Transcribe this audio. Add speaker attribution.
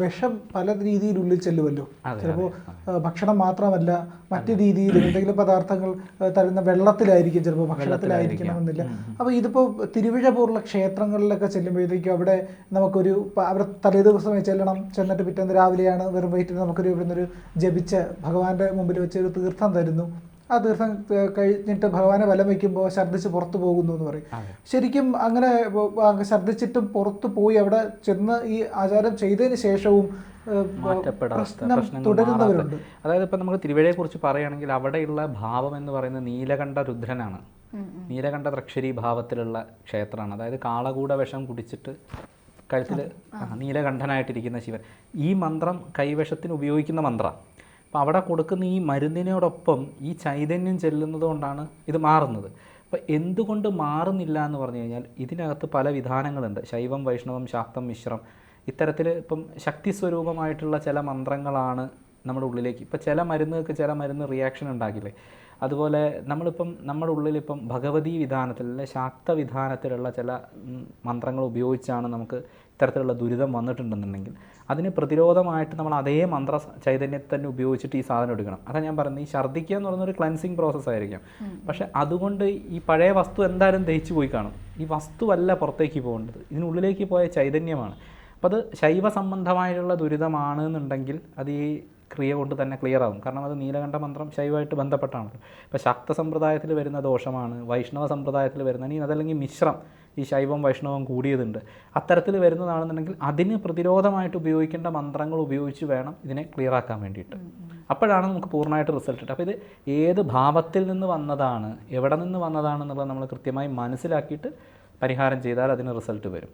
Speaker 1: വിഷം പല രീതിയിൽ ഉള്ളിൽ ചെല്ലുമല്ലോ. ചിലപ്പോൾ ഭക്ഷണം മാത്രമല്ല മറ്റു രീതിയിൽ എന്തെങ്കിലും പദാർത്ഥങ്ങൾ തരുന്ന വെള്ളത്തിലായിരിക്കും ചിലപ്പോൾ ഭക്ഷണത്തിലായിരിക്കണമെന്നില്ല അപ്പോൾ ഇതിപ്പോൾ തിരുവിഴ പോലുള്ള ക്ഷേത്രങ്ങളിലൊക്കെ ചെല്ലുമ്പോഴത്തേക്കും അവിടെ നമുക്കൊരു അവിടെ തലേ ദിവസം ചെല്ലണം ചെന്നിട്ട് പിറ്റേന്ന് രാവിലെയാണ് വെറും വയറ്റിൽ നമുക്കൊരു ഇവിടുന്ന് ഒരു ജപിച്ച് ഭഗവാന്റെ മുമ്പിൽ വെച്ച് ഒരു തീർത്ഥം തരുന്നു. ആ തീർത്ഥം ഏർ, കഴിഞ്ഞിട്ട് ഭഗവാനെ വലം വയ്ക്കുമ്പോൾ ഛർദ്ദിച്ച് പുറത്തു പോകുന്നു എന്ന് പറയും. ശരിക്കും അങ്ങനെ ഛർദ്ദിച്ചിട്ടും പുറത്തു പോയി അവിടെ ചെന്ന് ഈ ആചാരം ചെയ്തതിന് ശേഷവും തുടരുന്നവരുണ്ട്.
Speaker 2: അതായത് ഇപ്പം നമുക്ക് തിരുവഴയെ കുറിച്ച് പറയുകയാണെങ്കിൽ അവിടെയുള്ള ഭാവം എന്ന് പറയുന്നത് നീലകണ്ഠ രുദ്രനാണ്. നീലകണ്ഠ ദ്രക്ഷരി ഭാവത്തിലുള്ള ക്ഷേത്രമാണ്. അതായത് കാളകൂട വിഷം കുടിച്ചിട്ട് കഴുത്തിൽ നീലകണ്ഠനായിട്ടിരിക്കുന്ന ശിവൻ. ഈ മന്ത്രം കൈവശത്തിന് ഉപയോഗിക്കുന്ന മന്ത്രം. അപ്പം അവിടെ കൊടുക്കുന്ന ഈ മരുന്നിനോടൊപ്പം ഈ ചൈതന്യം ചെല്ലുന്നത് കൊണ്ടാണ് ഇത് മാറുന്നത്. അപ്പോൾ എന്തുകൊണ്ട് മാറുന്നില്ല എന്ന് പറഞ്ഞു കഴിഞ്ഞാൽ ഇതിനകത്ത് പല വിധാനങ്ങളുണ്ട്. ശൈവം വൈഷ്ണവം ശാക്തം മിശ്രം. ഇത്തരത്തിൽ ഇപ്പം ശക്തി സ്വരൂപമായിട്ടുള്ള ചില മന്ത്രങ്ങളാണ് നമ്മുടെ ഉള്ളിലേക്ക്. ഇപ്പം ചില മരുന്നുകൾക്ക് ചില മരുന്ന് റിയാക്ഷൻ ഉണ്ടാക്കില്ലേ അതുപോലെ നമ്മളിപ്പം നമ്മുടെ ഉള്ളിലിപ്പം ഭഗവതി വിധാനത്തിൽ അല്ലെങ്കിൽ ശാക്ത വിധാനത്തിലുള്ള ചില മന്ത്രങ്ങൾ ഉപയോഗിച്ചാണ് നമുക്ക് ഇത്തരത്തിലുള്ള ദുരിതം വന്നിട്ടുണ്ടെന്നുണ്ടെങ്കിൽ അതിന് പ്രതിരോധമായിട്ട് നമ്മൾ അതേ മന്ത്ര ചൈതന്യത്തെ തന്നെ ഉപയോഗിച്ചിട്ട് ഈ സാധനം എടുക്കണം. അതാണ് ഞാൻ പറയുന്നത്. ഈ ഛർദ്ദിക്കുക എന്ന് പറയുന്ന ഒരു ക്ലൻസിങ് പ്രോസസ്സ് ആയിരിക്കും. പക്ഷേ അതുകൊണ്ട് ഈ പഴയ വസ്തു എന്തായാലും ദഹിച്ചു പോയി കാണും. ഈ വസ്തുവല്ല പുറത്തേക്ക് പോകേണ്ടത്. ഇതിനുള്ളിലേക്ക് പോയ ചൈതന്യമാണ്. അപ്പോൾ അത് ശൈവ സംബന്ധമായിട്ടുള്ള ദുരിതമാണ് എന്നുണ്ടെങ്കിൽ അത് ഈ ക്രിയ കൊണ്ട് തന്നെ ക്ലിയർ ആകും കാരണം അത് നീലകണ്ഠ മന്ത്രം ശൈവമായിട്ട് ബന്ധപ്പെട്ടാണല്ലോ. ഇപ്പോൾ ശക്ത സമ്പ്രദായത്തിൽ വരുന്ന ദോഷമാണ് വൈഷ്ണവ സമ്പ്രദായത്തിൽ വരുന്ന ഇനി അതല്ലെങ്കിൽ മിശ്രം ഈ ശൈവം വൈഷ്ണവം കൂടിയതുണ്ട്. അത്തരത്തിൽ വരുന്നതാണെന്നുണ്ടെങ്കിൽ അതിന് പ്രതിരോധമായിട്ട് ഉപയോഗിക്കേണ്ട മന്ത്രങ്ങൾ ഉപയോഗിച്ച് വേണം ഇതിനെ ക്ലിയർ ആക്കാൻ വേണ്ടിയിട്ട്. അപ്പോഴാണ് നമുക്ക് പൂർണമായിട്ട് റിസൾട്ട് കിട്ടുക. അപ്പോൾ ഇത് ഏത് ഭാവത്തിൽ നിന്ന് വന്നതാണ് എവിടെ നിന്ന് വന്നതാണെന്നുള്ളത് നമ്മൾ കൃത്യമായി മനസ്സിലാക്കിയിട്ട് പരിഹാരം ചെയ്താൽ അതിന് റിസൾട്ട് വരും.